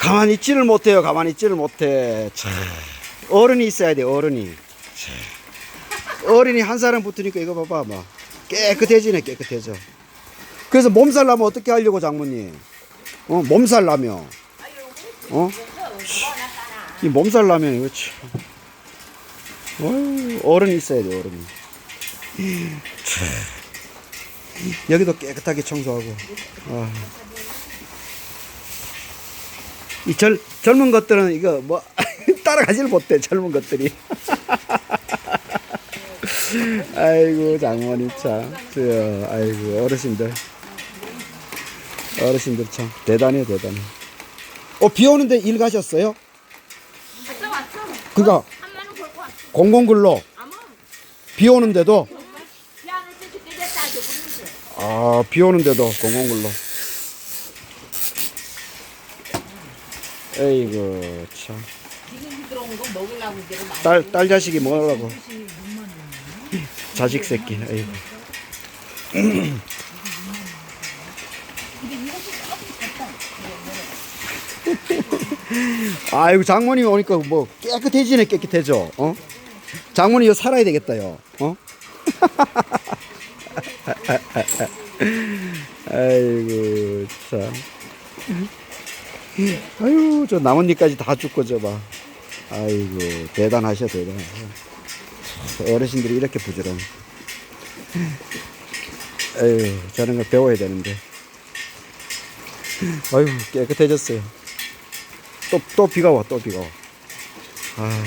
가만히 있지를 못해요. 가만히 있지를 못해. 참. 어른이 있어야 돼. 어른이. 참. 어른이 한 사람 붙으니까 이거 봐봐, 막 깨끗해지네, 깨끗해져. 그래서 몸살 나면 어떻게 하려고 장모님? 어, 몸살 나면. 어? 이 몸살 나면 이거 참. 어른이 있어야 돼, 어른이. 참. 여기도 깨끗하게 청소하고. 아. 이 젊, 젊은 것들은 이거 뭐 따라가지를 못해 젊은 것들이 아이고 장모님 참 저, 아이고 어르신들 어르신들 참 대단해 대단해 어비 오는데 일 가셨어요? 갔다 왔어. 그니까. 공공근로 비 오는데도. 아비 오는데도 공공근로 에이구 참. 딸, 딸 자식이 뭐라고. 자식 새끼, 아이고. 아이고, 장모님 오니까 뭐 깨끗해지네, 깨끗해져. 어? 장모님 이거 살아야 되겠다요. 어? 아이고, 참. 아유, 저 나뭇잎까지 다 죽고 저 봐. 아이고, 대단하셔, 대단하셔. 어르신들이 이렇게 부지런. 에휴, 저런 걸 배워야 되는데. 아유, 깨끗해졌어요. 또, 또 비가 와, 또 비가 와. 아,